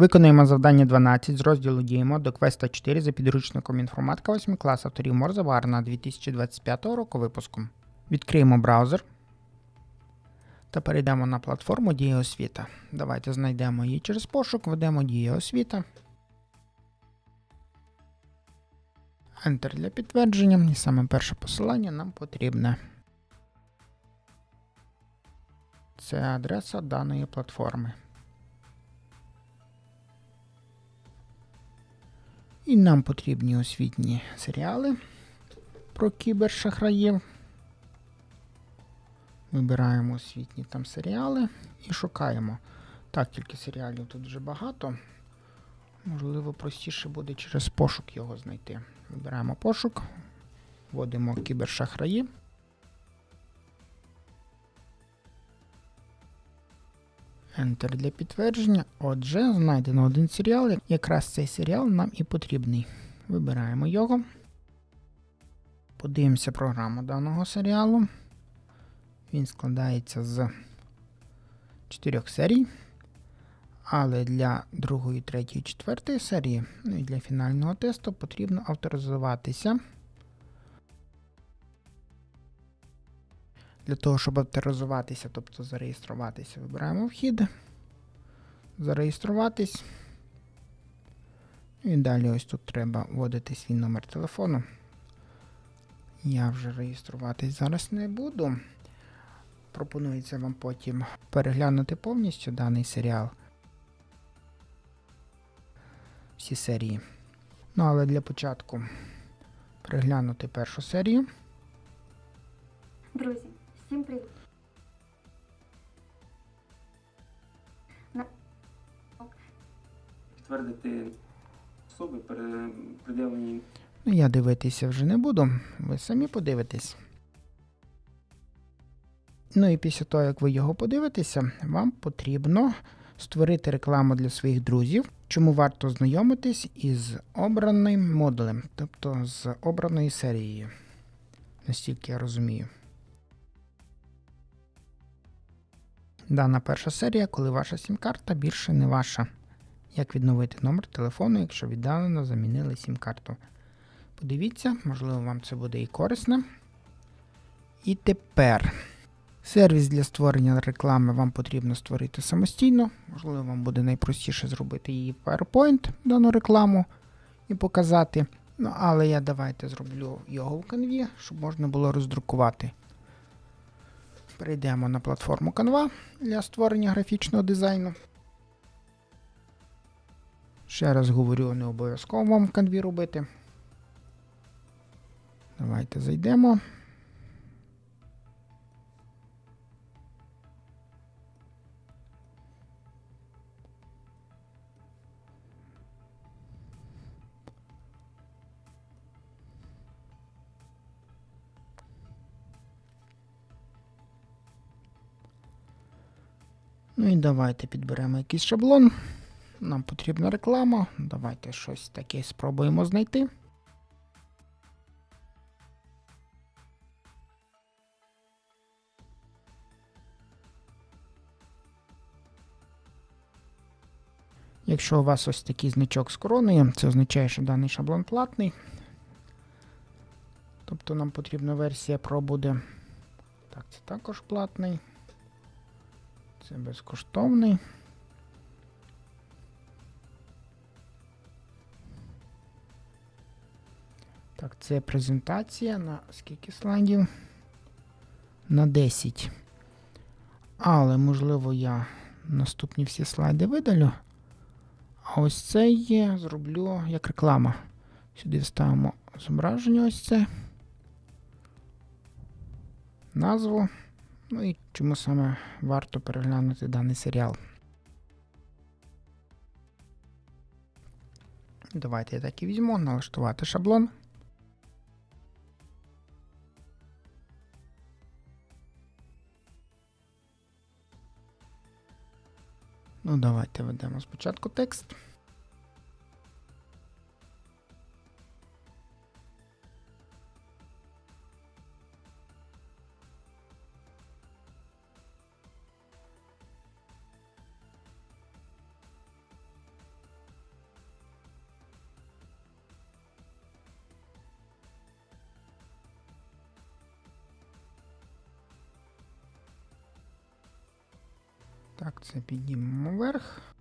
Виконуємо завдання 12 з розділу Діємо до квеста 4 за підручником інформатика 8 клас авторів Морза Варна 2025 року випуску. Відкриємо браузер та перейдемо на платформу Дія освіта. Давайте знайдемо її через пошук, введемо Дія освіта. Enter для підтвердження. І саме перше посилання нам потрібне. Це адреса даної платформи. І нам потрібні освітні серіали про кібершахраїв. Вибираємо освітні там серіали і шукаємо. Так, тільки серіалів тут вже багато. Можливо, простіше буде через пошук його знайти. Вибираємо пошук, вводимо кібершахраї. Enter для підтвердження. Отже, знайдено один серіал. Якраз цей серіал нам і потрібний. Вибираємо його. Подивимося програму даного серіалу. Він складається з чотирьох серій. Але для другої, третьої, четвертої серії, ну і для фінального тесту потрібно авторизуватися. Для того, щоб авторизуватися, тобто зареєструватися, вибираємо вхід, зареєструватись. І далі ось тут треба вводити свій номер телефону. Я вже реєструватись зараз не буду. Пропонується вам потім переглянути повністю даний серіал. Всі серії. Ну, але для початку переглянути першу серію. Друзі, всім привіт! підтвердити особи, пред'явлені Ну, я дивитися вже не буду, ви самі подивитесь. Ну і після того, як ви його подивитеся, вам потрібно створити рекламу для своїх друзів, чому варто знайомитись із обраним модулем, тобто з обраною серією. Настільки я розумію. Дана перша серія, коли ваша сім-карта більше не ваша. Як відновити номер телефону, якщо віддалено замінили сім-карту. Подивіться, можливо, вам це буде і корисно. І тепер сервіс для створення реклами вам потрібно створити самостійно. Можливо, вам буде найпростіше зробити її в PowerPoint, дану рекламу, і показати. Ну, але я давайте зроблю його в Canva, щоб можна було роздрукувати. Перейдемо на платформу Canva для створення графічного дизайну. Ще раз говорю, не обов'язково вам в Canva робити. Давайте зайдемо. Ну і давайте підберемо якийсь шаблон. Нам потрібна реклама. Давайте щось таке спробуємо знайти. Якщо у вас ось такий значок з короною, це означає, що даний шаблон платний. Тобто нам потрібна версія Pro буде. Так, це також платний. Це безкоштовний. Так, це презентація на скільки слайдів? На 10. Але, можливо, я наступні всі слайди видалю. А ось це є, зроблю як реклама. Сюди вставимо зображення ось це. Назву. Ну і чому саме варто переглянути даний серіал. Давайте я так і візьму, налаштувати шаблон. Ну, давайте введемо спочатку текст. Так, це піднімемо вверх.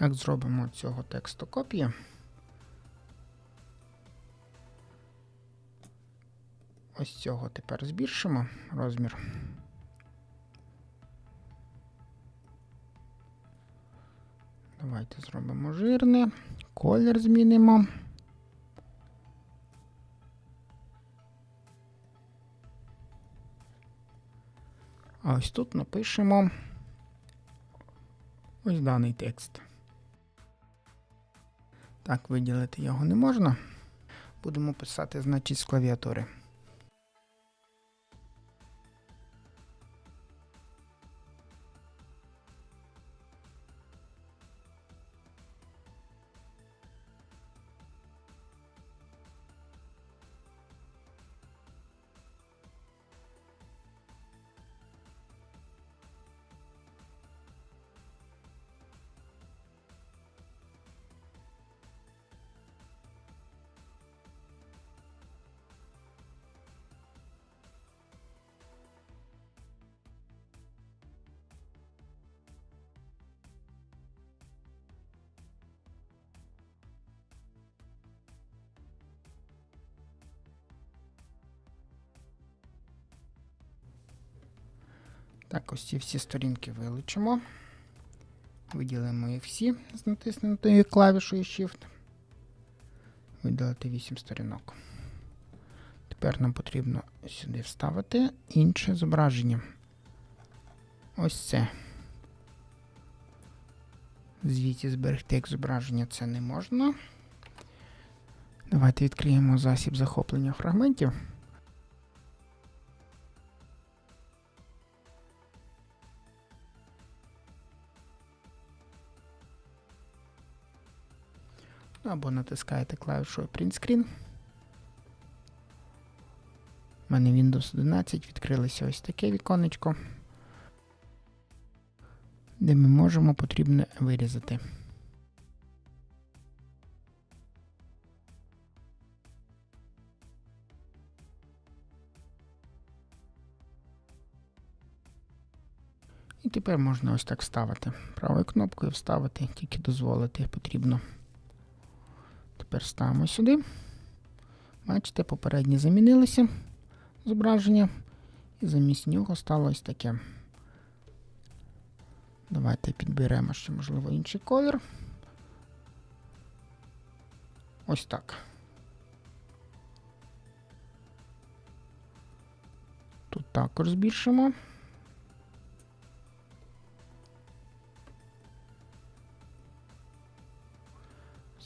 Так, зробимо цього тексту копії. Ось цього тепер збільшимо розмір. Давайте зробимо жирне, колір змінимо. А ось тут напишемо ось даний текст. Так, виділити його не можна. Будемо писати, значить, з клавіатури. Так, ось ці всі сторінки вилучимо. Виділимо їх всі з натиснутою клавішою Shift. Видалити 8 сторінок. Тепер нам потрібно сюди вставити інше зображення. Ось це. Звідси зберегти як зображення це не можна. Давайте відкриємо засіб захоплення фрагментів. Або натискаєте клавішою Print Screen. У мене Windows 11 відкрилося ось таке віконечко, де ми можемо потрібно вирізати. І тепер можна ось так вставити. Правою кнопкою вставити, тільки дозволити потрібно. Тепер ставимо сюди. Бачите, попередні замінилися зображення, і замість нього стало ось таке. Давайте підберемо ще, можливо, інший колір. Ось так. Тут також збільшимо.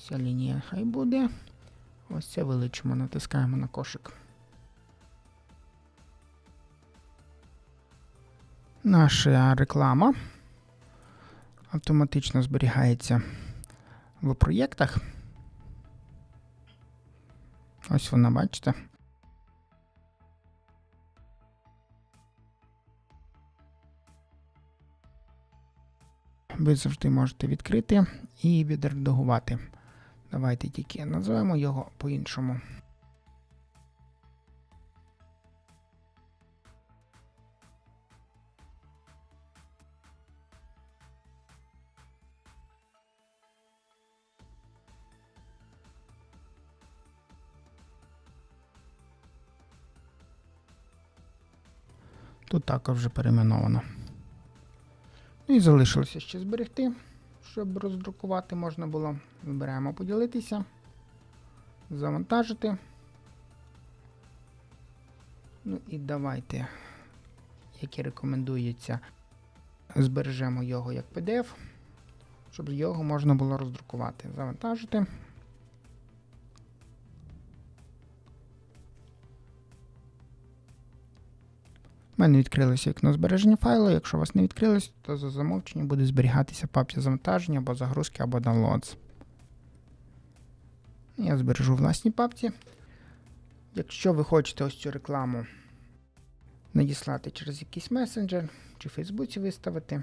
Ця лінія хай буде. Ось це виличимо, натискаємо на кошик. Наша реклама автоматично зберігається в проєктах. Ось вона, бачите. Ви завжди можете відкрити і відредагувати. Давайте тільки назвемо його по-іншому. Тут також вже перейменовано. Ну і залишилося ще зберегти, щоб роздрукувати можна було. Вибираємо поділитися. завантажити. Ну і давайте, як і рекомендується, збережемо його як PDF, щоб його можна було роздрукувати. Завантажити. Мене відкрилося вікно збереження файлу. Якщо у вас не відкрилось, то за замовченням буде зберігатися папці завантаження або загрузки, або downloads. Я збережу в власній папці. Якщо ви хочете ось цю рекламу надіслати через якийсь месенджер чи в Фейсбуці виставити,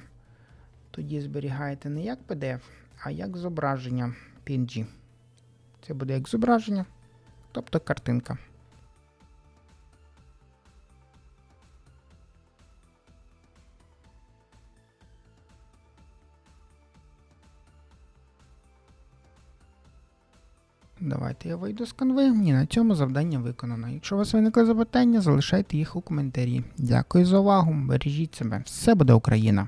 тоді зберігаєте не як PDF, а як зображення PNG. Це буде як зображення, тобто картинка. Давайте я вийду з канви. І на цьому завдання виконано. Якщо у вас виникли запитання, залишайте їх у коментарі. Дякую за увагу. Бережіть себе. Все буде Україна!